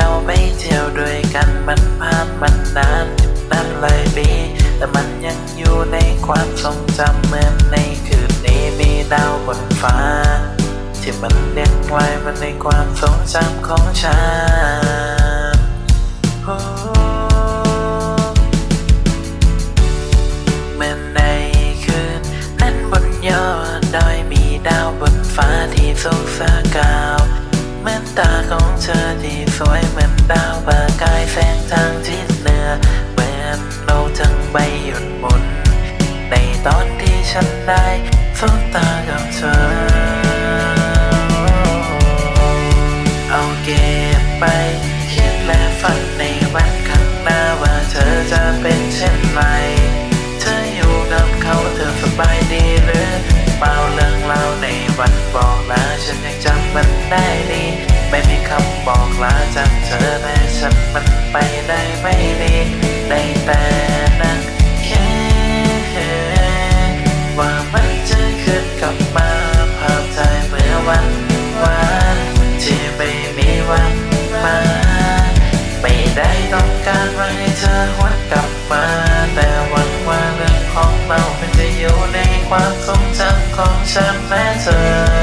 เราไม่เที่ยวด้วยกันมันผ่านมันนานนับหลายปีแต่มันยังอยู่ในความทรงจำเหมือนในคืนนี้มีดาวบนฟ้า ที่มันเลี้ยงไว้มันในความทรงจำของฉันเมื่อในคืนนั้นบนยอดดอยมีดาวบนฟ้าที่สงสาร ธอที่สวยเหมือนดาวประกายแสงทางทิศเหนือเหมือนโลกทั้งใบหยุดหมุน ในตอนที่ฉันได้สบตากับเธอ เอาเก็บไปคิดและฝันในวันข้างหน้าว่าเธอจะเป็นเช่นไร เธออยู่กับเขาเธอสบายดีหรือเปล่าเรื่องเล่าในวันบอกลาฉันยังจำมันได้ดี ไม่มีคำบอกลาจากเธอแต่ฉันมันไปได้ไม่ดีได้แต่นั่งคิดว่ามันจะขึ้นกลับมาภาพถ่ายเมื่อวันวานที่ไม่มีวันมา ไม่ได้ต้องการว่าให้เธอหวนกลับมา แต่หวังว่าเรื่องของเรามันจะอยู่ในความทรงจำของฉันและเธอ